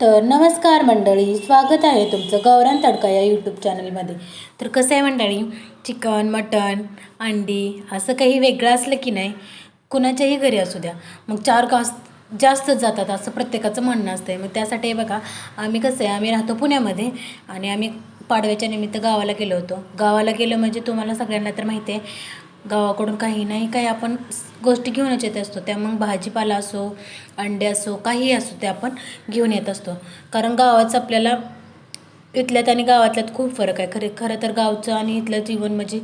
तर नमस्कार मंडळी स्वागत आहे तुमचं गौरान तडका या यूट्यूब चॅनलमध्ये तर कसं आहे मंडळी चिकन मटन अंडी असं काही वेगळं असलं की नाही कुणाच्याही घरी असू द्या. मग चार कास जास्तच जातात असं प्रत्येकाचं म्हणणं असतं मग त्यासाठी बघा आम्ही कसं आहे आम्ही राहतो पुण्यामध्ये आणि आम्ही पाडव्याच्या निमित्त गावाला गेलो होतो. गावाला गेलो म्हणजे तुम्हाला सगळ्यांना तर माहिती आहे गावाकडून काही नाही काही आपण गोष्टी घेऊन येत असतो. त्या मग भाजीपाला असो अंडे असो काहीही असो ते आपण घेऊन येत असतो. कारण गावाचं आपल्याला इथल्यात आणि गावातल्यात खूप फरक आहे. खरे खरं तर गावचं आणि इथलं जीवन म्हणजे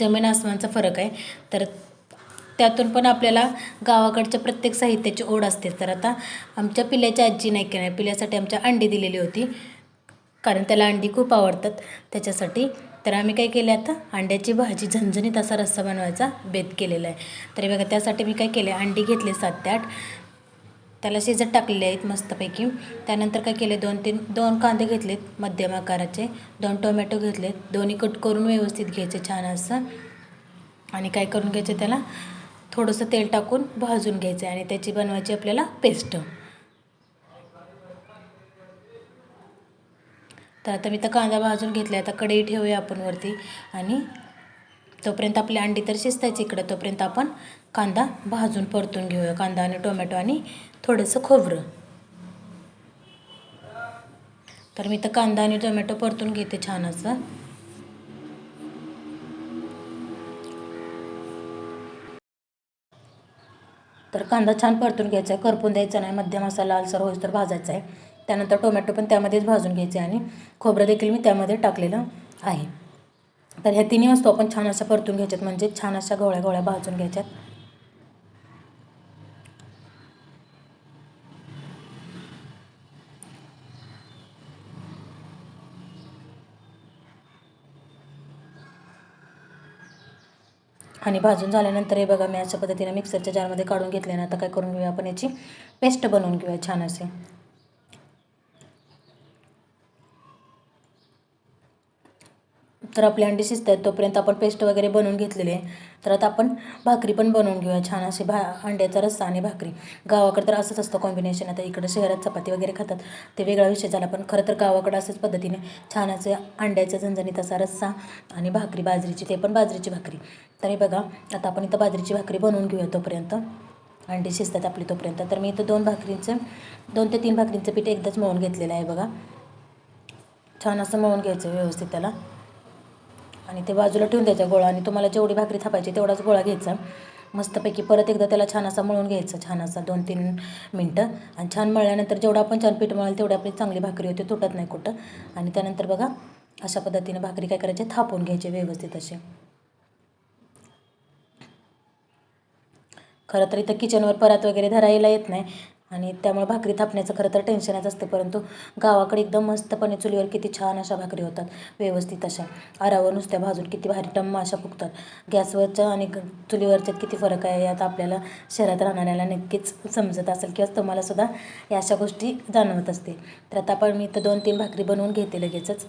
जमीन आसमानचा फरक आहे. तर त्यातून पण आपल्याला गावाकडच्या प्रत्येक साहित्याची ओढ असते. तर आता आमच्या पिल्याची आजी नाही की नाही पिल्यासाठी आमच्या अंडी दिलेली होती. कारण त्याला अंडी खूप आवडतात. त्याच्यासाठी तर आम्ही काय केलं आता? अंड्याची भाजी झणझणीत असा रस्सा बनवायचा बेत केलेला आहे. तरी बघा त्यासाठी मी काय केले? अंडी घेतले सात ते आठ त्याला शिजत टाकलेले आहेत मस्तपैकी. त्यानंतर काय केले? दोन तीन दोन कांदे घेतलेत मध्यम आकाराचे. दोन टोमॅटो घेतलेत. दोन्ही कट करून व्यवस्थित घ्यायचे छान असं. आणि काय करून घ्यायचे त्याला? थोडंसं तेल टाकून भाजून घ्यायचं आणि त्याची बनवायची आपल्याला पेस्ट. तर आता मी तर कांदा भाजून घेतला आता कढई ठेवूया आपण वरती आणि तोपर्यंत आपली अंडी तर शिजतायच इकडं. तोपर्यंत आपण कांदा भाजून परतून घेऊया. कांदा आणि टोमॅटो आणि थोडंसं खोबरं. तर मी तर कांदा आणि टोमॅटो परतून घेते छान असं. तर कांदा छान परतून घ्यायचा आहे. करपून द्यायचा नाही. मध्यम असा लालसर होईस तर भाजायचा आहे. त्यानंतर टोमॅटो पण त्यामध्येच भाजून घ्यायचे आणि खोबरं देखील मी त्यामध्ये टाकलेलं आहे. तर ह्या तिन्ही वस्तू आपण छान अशा परतून घ्यायच्यात म्हणजे छान अशा गोळ्या गोळ्या भाजून घ्यायच्यात. आणि भाजून झाल्यानंतर हे बघा मी अशा पद्धतीने मिक्सरच्या जारमध्ये काढून घेतले ना आता काय करून घेऊया आपण याची पेस्ट बनवून घेऊया छान असे. तर आपली अंडी शिजत आहेत तोपर्यंत आपण पेस्ट वगैरे बनवून घेतलेली आहे. तर आता आपण भाकरी पण बनवून घेऊया छान अशी भा अंड्याचा रस्सा आणि भाकरी. गावाकडे तर असंच असतं कॉम्बिनेशन आता इकडं शहरात चपाती वगैरे खातात ते वेगळा विषय झाला पण खरं तर गावाकडं असंच पद्धतीने छान असे अंड्याच्या झणझणीत असा रस्सा आणि भाकरी बाजरीची ते पण बाजरीची भाकरी. तरी बघा आता आपण इथं बाजरीची भाकरी बनवून घेऊया तोपर्यंत. अंडी शिजतात आपली तोपर्यंत. तर मी इथं दोन भाकरींचं दोन ते तीन भाकरींचं पीठ एकदाच मळून घेतलेलं आहे बघा. छान असं मळून घ्यायचं व्यवस्थित त्याला. आणि ते बाजूला ठेवून द्यायचा गोळा. आणि तुम्हाला जेवढी भाकरी थापायची तेवढाच गोळा घ्यायचा. मस्तपैकी परत एकदा त्याला छान असा मळून घ्यायचा. छान असा दोन तीन मिनटं. आणि छान मळल्यानंतर जेवढं आपण छान पीठ मळेल तेवढी आपली चांगली भाकरी होते तुटत नाही कुठं. आणि त्यानंतर बघा अशा पद्धतीने भाकरी काय करायची थापून घ्यायची व्यवस्थित असे खरं तर इथं किचनवर परत वगैरे धरायला येत नाही. आणि त्यामुळे भाकरी थापण्याचं खरं तर टेन्शनच असतं परंतु गावाकडे एकदम मस्तपणे चुलीवर किती छान अशा भाकरी होतात व्यवस्थित अशा. आरावर नुसत्या भाजून किती भारी टम्म अशा फुगतात. गॅसवरच्या आणि चुलीवरच्या चुलीवरच्यात किती फरक आहे यात आपल्याला शहरात राहणाऱ्याला नक्कीच समजत असेल किंवा तुम्हाला सुद्धा या अशा गोष्टी जाणवत असते तर आता आपण मी इथं दोन तीन भाकरी बनवून घेते लगेचच.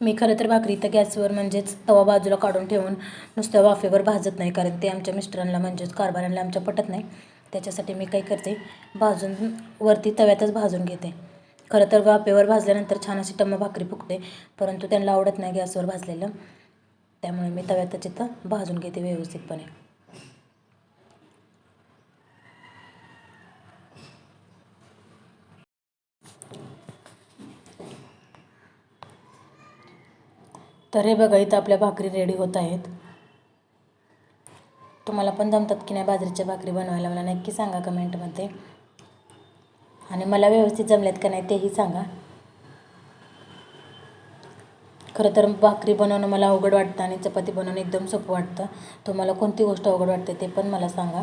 मी खरं तर भाकरी तर गॅसवर म्हणजेच तवा बाजूला काढून ठेवून नुसत्या वाफेवर भाजत नाही कारण ते आमच्या मिस्टरांना म्हणजेच कारभाऱ्यांना आमच्या पटत नाही. त्याच्यासाठी मी काय करते भाजून वरती तव्यातच भाजून घेते. खरं तर वाफेवर भाजल्यानंतर छान अशी टम्म भाकरी फुगते परंतु त्यांना आवडत नाही गॅसवर भाजलेलं. त्यामुळे मी तव्यातच इथं भाजून घेते व्यवस्थितपणे. तर हे बघा इथं आपल्या भाकरी रेडी होत आहेत. तुम्हाला पण जमतात की नाही बाजरीच्या भाकरी बनवायला? मला नक्की सांगा कमेंटमध्ये आणि मला व्यवस्थित जमल्यात का नाही तेही सांगा. खरं तर भाकरी बनवणं मला अवघड वाटतं आणि चपाती बनवणं एकदम सोपं वाटतं. तुम्हाला कोणती गोष्ट अवघड वाटते ते पण मला सांगा.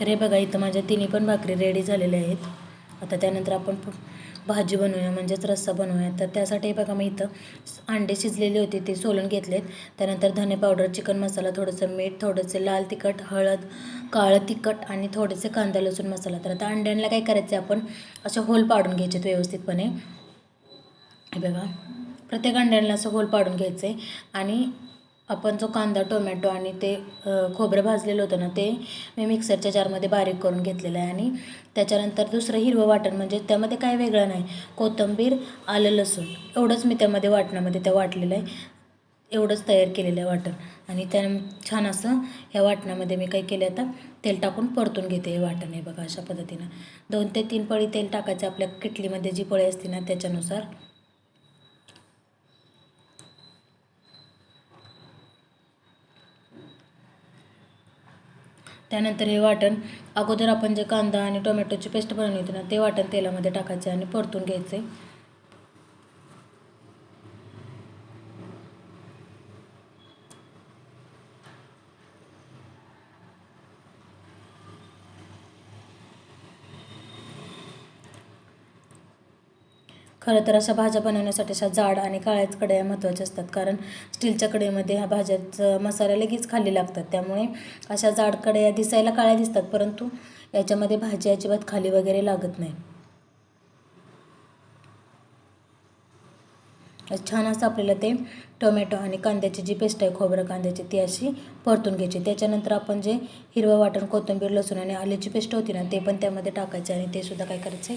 तर हे बघा इथं माझ्या तिन्ही पण भाकरी रेडी झालेल्या आहेत. आता त्यानंतर आपण भाजी बनवूया म्हणजेच रस्सा बनवूया. तर त्यासाठी हे बघा मी इथं अंडे शिजलेले होते ते सोलून घेतलेत. त्यानंतर धने पावडर चिकन मसाला थोडंसं मीठ थोडंसं लाल तिखट हळद काळं तिखट आणि थोडेसे कांदा लसूण मसाला. तर आता अंड्यांना काय करायचं आहे आपण असे होल पाडून घ्यायचे व्यवस्थितपणे. हे बघा प्रत्येक अंड्यांना असं होल पाडून घ्यायचं आहे आणि आपण जो कांदा टोमॅटो आणि ते खोबरं भाजलेलं होतं ना ते मी मिक्सरच्या जारमध्ये बारीक करून घेतलेलं आहे आणि त्याच्यानंतर दुसरं हिरवं वाटण म्हणजे त्यामध्ये काय वेगळं नाही. कोथिंबीर आलं लसूण एवढंच मी त्यामध्ये वाटणामध्ये त्या वाटलेलं आहे. एवढंच तयार केलेलं आहे वाटण. आणि त्या छान असं ह्या वाटणामध्ये मी काय केलं आता तेल टाकून परतून घेते हे वाटण आहे बघा अशा पद्धतीनं. दोन ते तीन पळी तेल टाकायचं आपल्या किटलीमध्ये जी पळी असते ना त्याच्यानुसार त्यानंतर हे वाटण अगोदर आपण जे कांदा आणि टोमॅटोची पेस्ट बनवली होती ना ते वाटण तेलामध्ये टाकायचे आणि परतून घ्यायचे. खरं तर अशा भाज्या बनवण्यासाठी अशा जाड आणि काळ्याच कढया महत्त्वाच्या असतात. कारण स्टीलच्या कढईमध्ये ह्या भाज्याचं मसाला लगेच खाली लागतात. त्यामुळे अशा जाड कढया दिसायला काळ्या दिसतात परंतु याच्यामध्ये भाजी अजिबात खाली वगैरे लागत नाही. छान असं आपल्याला ते टोमॅटो आणि कांद्याची जी पेस्ट आहे खोबरं कांद्याची ती अशी परतून घ्यायची. त्याच्यानंतर आपण जे हिरवं वाटण कोथिंबीर लसूण आणि आल्याची पेस्ट होती ना ते पण त्यामध्ये टाकायचे आणि ते सुद्धा काय करायचे?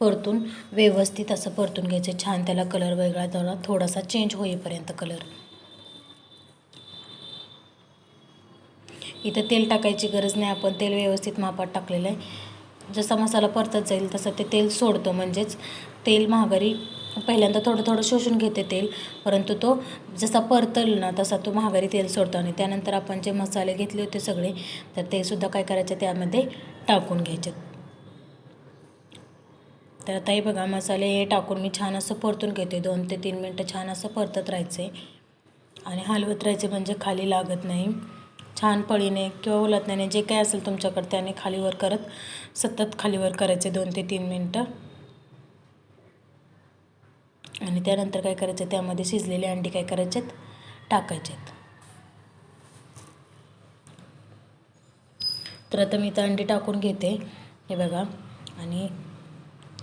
परतून व्यवस्थित असं परतून घ्यायचे. छान त्याला कलर वेगळा थोडा थोडासा चेंज होईपर्यंत कलर. इथं तेल टाकायची गरज नाही. आपण तेल व्यवस्थित मापात टाकलेलं आहे. जसा मसाला परतत जाईल तसं ते तेल सोडतो. म्हणजेच तेल महागारी पहिल्यांदा थोडं थोडं शोषून घेते तेल परंतु तो जसा परतल ना तसा तो महागारी तेल सोडतो आणि त्यानंतर आपण जे मसाले घेतले होते सगळे तर ते सुद्धा काय करायचे त्यामध्ये टाकून घ्यायचे. तर आता हे बघा मसाले हे टाकून मी छान असं परतून घेते. दोन ते तीन मिनटं छान असं परतत राहायचे. आणि हलवत राहायचे म्हणजे खाली लागत नाही. छान पळीने किंवा उलटण्याने जे काय असेल तुमच्याकडे त्याने खालीवर करत सतत खालीवर करायचे दोन ते तीन मिनटं. आणि त्यानंतर काय करायचं? त्यामध्ये शिजलेले अंडी काय करायचेत टाकायचेत तर आता मी इथं अंडी टाकून घेते. हे बघा. आणि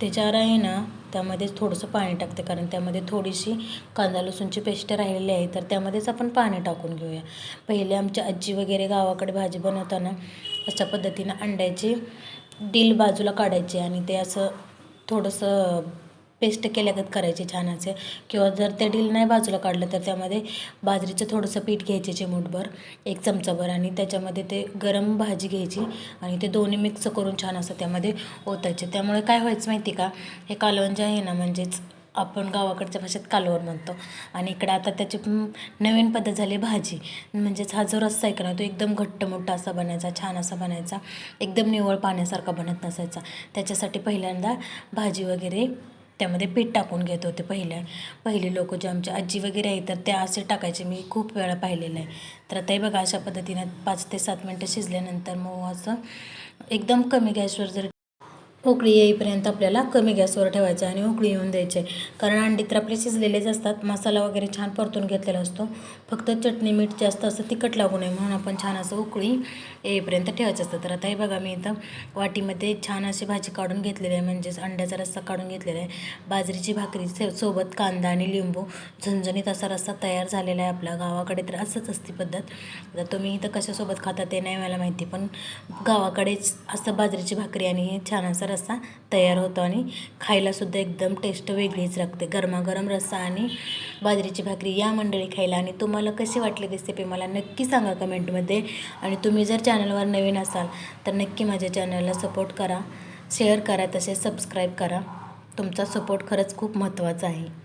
त्याच्यावर आहे ना त्यामध्येच थोडंसं पाणी टाकते. कारण त्यामध्ये थोडीशी कांदा लसूणची पेस्ट राहिलेली आहे. तर त्यामध्येच आपण पाणी टाकून घेऊया. पहिले आमची आजी वगैरे गावाकडे भाजी बनवताना अशा पद्धतीनं अंड्याची डील बाजूला काढायची आणि ते असं थोडंसं पेस्ट केल्यागत करायचे छान असे. किंवा जर ते डील नाही बाजूला काढलं तर त्यामध्ये बाजरीचं थोडंसं पीठ घ्यायचे चिमूटभर एक चमचाभर आणि त्याच्यामध्ये ते गरम भाजी घ्यायची आणि ते दोन्ही मिक्स करून छान असं त्यामध्ये ओतायचे. त्यामुळे काय व्हायचं माहिती का? हे कालवण आहे ना म्हणजेच आपण गावाकडच्या भाषेत कालवण म्हणतो. आणि इकडे आता त्याची नवीन पद्धत झाली भाजी. म्हणजेच हा जो रस्सा आहे का ना तो एकदम घट्ट मोठा असा बनायचा छान असा बनायचा. एकदम निवळ पाण्यासारखा बनत नसायचा. त्याच्यासाठी पहिल्यांदा भाजी वगैरे त्यामध्ये पीठ टाकून घेत होते पहिल्या पहिले लोक जे आमचे आजी वगैरे आहेत तर त्या असे टाकायचे. मी खूप वेळा पाहिलेलं आहे. तर आताही बघा अशा पद्धतीनं पाच ते सात मिनटं शिजल्यानंतर मग असं एकदम कमी गॅसवर जर उकळी येईपर्यंत आपल्याला कमी गॅसवर ठेवायचं आणि उकळी येऊन द्यायचे. कारण अंडी तर आपले शिजलेलेच असतात. मसाला वगैरे छान परतून घेतलेला असतो. फक्त चटणी मीठ जास्त असं तिखट लागू नये म्हणून आपण छान असं उकळी येईपर्यंत ठेवायचं असतं. तर आता हे बघा मी इथं वाटीमध्ये छान अशी भाजी काढून घेतलेली आहे. म्हणजेच अंड्याचा रस्सा काढून घेतलेला आहे. बाजरीची भाकरी सोबत कांदा आणि लिंबू झणझणीत असा रस्सा तयार झालेला आहे आपल्या गावाकडे. तर असंच असते पद्धत. आता तुम्ही इथं कशासोबत खाता ते नाही मला माहिती पण गावाकडेच असं बाजरीची भाकरी आणि हे छान असं रस्सा तयार होतो आणि खायलासुद्धा एकदम टेस्ट वेगळीच लागते. गरमागरम रस्सा आणि बाजरीची भाकरी या मंडळी खायला. आणि तुम्हाला कशी वाटली रेसिपी मला नक्की सांगा कमेंटमध्ये आणि तुम्ही जर चॅनलवर नवीन असाल तर नक्की माझ्या चॅनलला सपोर्ट करा शेअर करा तसेच सबस्क्राईब करा. तुमचा सपोर्ट खरंच खूप महत्त्वाचा आहे.